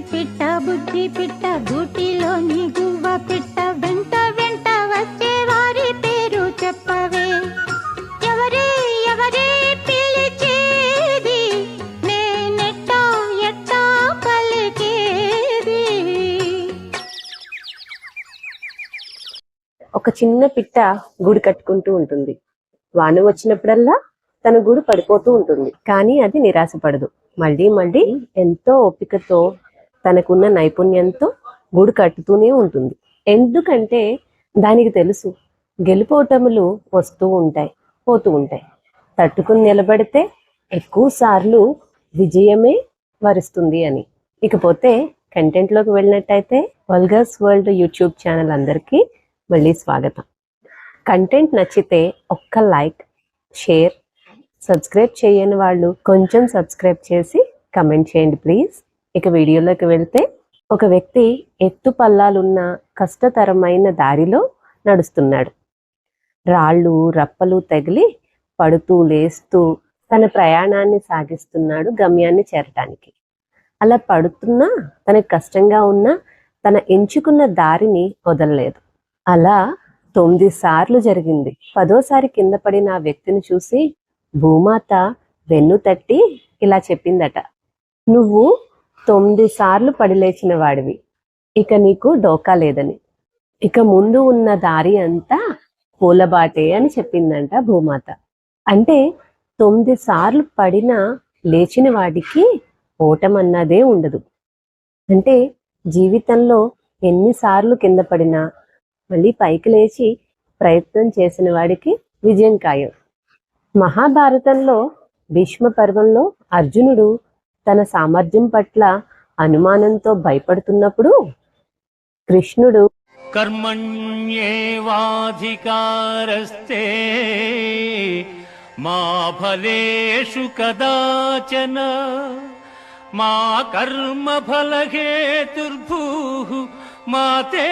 పిట్ట బుద్ధి పిట్ట గూటిలోని గువ్వ పిట్ట వెంట వెంట వచ్చే వారి పేరు చెప్పవే. ఎవరే ఎవరే పిలిచేది? నేనెట్టా ఎట్టా పలికేది? ఒక చిన్న పిట్ట గూడు కట్టుకుంటూ ఉంటుంది. వాన వచ్చినప్పుడల్లా తన గూడు పడిపోతూ ఉంటుంది. కానీ అది నిరాశపడదు. మళ్ళీ మళ్ళీ ఎంతో ఓపికతో తనకున్న నైపుణ్యంతో గూడు కట్టుతూనే ఉంటుంది. ఎందుకంటే దానికి తెలుసు గెలుపోటములు వస్తూ ఉంటాయి పోతూ ఉంటాయి. తట్టుకుని నిలబడితే ఎక్కువ సార్లు విజయమే వరిస్తుంది అని. ఇకపోతే కంటెంట్లోకి వెళ్ళినట్టయితే వల్గర్స్ వరల్డ్ యూట్యూబ్ ఛానల్ అందరికీ మళ్ళీ స్వాగతం. కంటెంట్ నచ్చితే ఒక్క లైక్ షేర్ సబ్స్క్రైబ్ చేయని వాళ్ళు కొంచెం సబ్స్క్రైబ్ చేసి కమెంట్ చేయండి ప్లీజ్. ఇక వీడియోలోకి వెళ్తే ఒక వ్యక్తి ఎత్తు పల్లాలున్న కష్టతరమైన దారిలో నడుస్తున్నాడు. రాళ్ళు రప్పలు తగిలి పడుతూ లేస్తూ తన ప్రయాణాన్ని సాగిస్తున్నాడు గమ్యాన్ని చేరటానికి. అలా పడుతున్నా తనకు కష్టంగా ఉన్నా తన ఎంచుకున్న దారిని వదలలేదు. అలా తొమ్మిది సార్లు జరిగింది. పదోసారి కింద పడిన ఆ వ్యక్తిని చూసి భూమాత వెన్ను తట్టి ఇలా చెప్పిందట నువ్వు తొమ్మిది సార్లు పడిలేచిన వాడివి. ఇక నీకు డోకా లేదని. ఇక ముందు ఉన్న దారి అంతా పూలబాటే అని చెప్పిందంట భూమాత. అంటే తొమ్మిది సార్లు పడినా లేచిన వాడికి ఓటమన్నదే ఉండదు. అంటే జీవితంలో ఎన్నిసార్లు కింద పడినా మళ్ళీ పైకి లేచి ప్రయత్నం చేసిన వాడికి విజయం ఖాయం. మహాభారతంలో భీష్మ పర్వంలో అర్జునుడు తన సామర్థ్యం పట్ల అనుమానంతో భయపడుతున్నప్పుడు కృష్ణుడు కర్మణ్యేవాధికారస్తే మా ఫలేషు కదాచన మా కర్మ ఫలహేతుర్భూ మా తే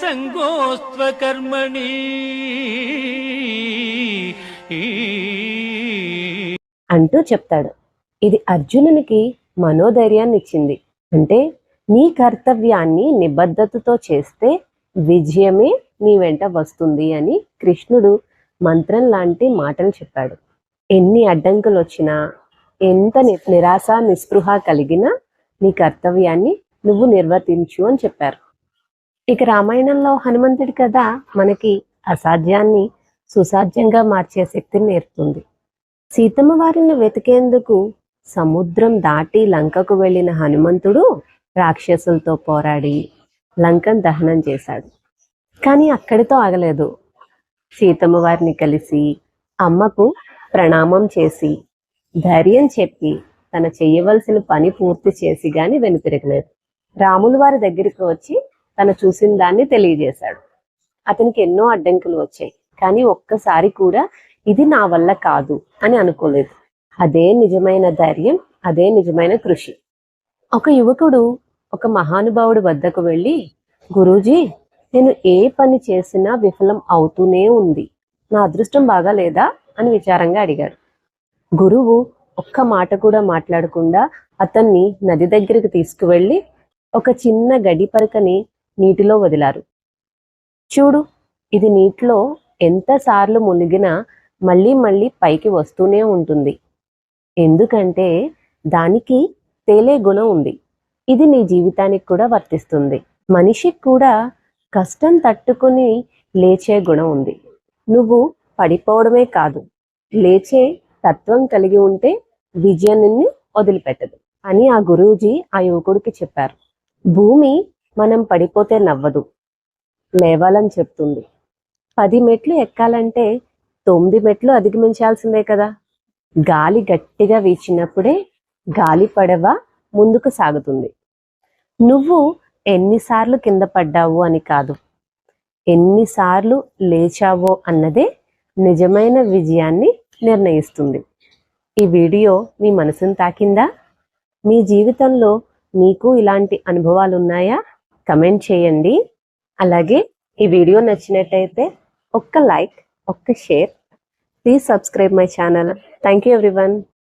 సంగోస్త్వ కర్మణి. అంటూ చెప్తాడు. ఇది అర్జునునికి మనోధైర్యాన్ని ఇచ్చింది అంటే నీ కర్తవ్యాన్ని నిబద్ధతతో చేస్తే విజయమే నీ వెంట వస్తుంది అని కృష్ణుడు మంత్రం లాంటి మాటలు చెప్పాడు. ఎన్ని అడ్డంకులు వచ్చినా ఎంత నిరాశ నిస్పృహ కలిగినా నీ కర్తవ్యాన్ని నువ్వు నిర్వర్తించు అని చెప్పారు. ఇక రామాయణంలో హనుమంతుడి కథ మనకి అసాధ్యాన్ని సుసాధ్యంగా మార్చే శక్తిని నేర్పుతుంది. సీతమ్మ వారిని వెతికేందుకు సముద్రం దాటి లంకకు వెళ్ళిన హనుమంతుడు రాక్షసులతో పోరాడి లంకను దహనం చేశాడు. కానీ అక్కడితో ఆగలేదు. సీతమ్మ వారిని కలిసి అమ్మకు ప్రణామం చేసి ధైర్యం చెప్పి తన చేయవలసిన పని పూర్తి చేసి గాని వెనుతిరగలేదు రాములు వారి దగ్గరికి వచ్చి తను చూసిన దాన్ని తెలియజేశాడు. అతనికి ఎన్నో అడ్డంకులు వచ్చాయి. కానీ ఒక్కసారి కూడా ఇది నా వల్ల కాదు అని అనుకోలేదు. అదే నిజమైన ధైర్యం అదే నిజమైన కృషి. ఒక యువకుడు ఒక మహానుభావుడి వద్దకు వెళ్ళి గురూజీ నేను ఏ పని చేసినా విఫలం అవుతూనే ఉంది. నా అదృష్టం బాగా లేదా? అని విచారంగా అడిగాడు. గురువు ఒక్క మాట కూడా మాట్లాడకుండా అతన్ని నది దగ్గరికి తీసుకువెళ్ళి ఒక చిన్న గడి పరకని నీటిలో వదిలారు. చూడు ఇది నీటిలో ఎంత సార్లు మునిగినా మళ్ళీ మళ్ళీ పైకి వస్తూనే ఉంటుంది. ఎందుకంటే దానికి తేలే గుణం ఉంది. ఇది నీ జీవితానికి కూడా వర్తిస్తుంది. మనిషికి కూడా కష్టం తట్టుకుని లేచే గుణం ఉంది. నువ్వు పడిపోవడమే కాదు లేచే తత్వం కలిగి ఉంటే విజయాన్ని వదిలిపెట్టదు అని ఆ గురూజీ ఆ యువకుడికి చెప్పారు. భూమి మనం పడిపోతే నవ్వదు లేవాలని చెప్తుంది. పది మెట్లు ఎక్కాలంటే తొమ్మిది మెట్లు అధిగమించాల్సిందే కదా. గాలి గట్టిగా వీచినప్పుడే గాలి పడవ ముందుకు సాగుతుంది. నువ్వు ఎన్నిసార్లు కింద పడ్డావు అని కాదు. ఎన్నిసార్లు లేచావో అన్నదే నిజమైన విజయాన్ని నిర్ణయిస్తుంది. ఈ వీడియో మీ మనసును తాకిందా? మీ జీవితంలో మీకు ఇలాంటి అనుభవాలు ఉన్నాయా కమెంట్ చేయండి. అలాగే ఈ వీడియో నచ్చినట్టయితే ఒక్క లైక్ ఒక్క share please subscribe my channel thank you everyone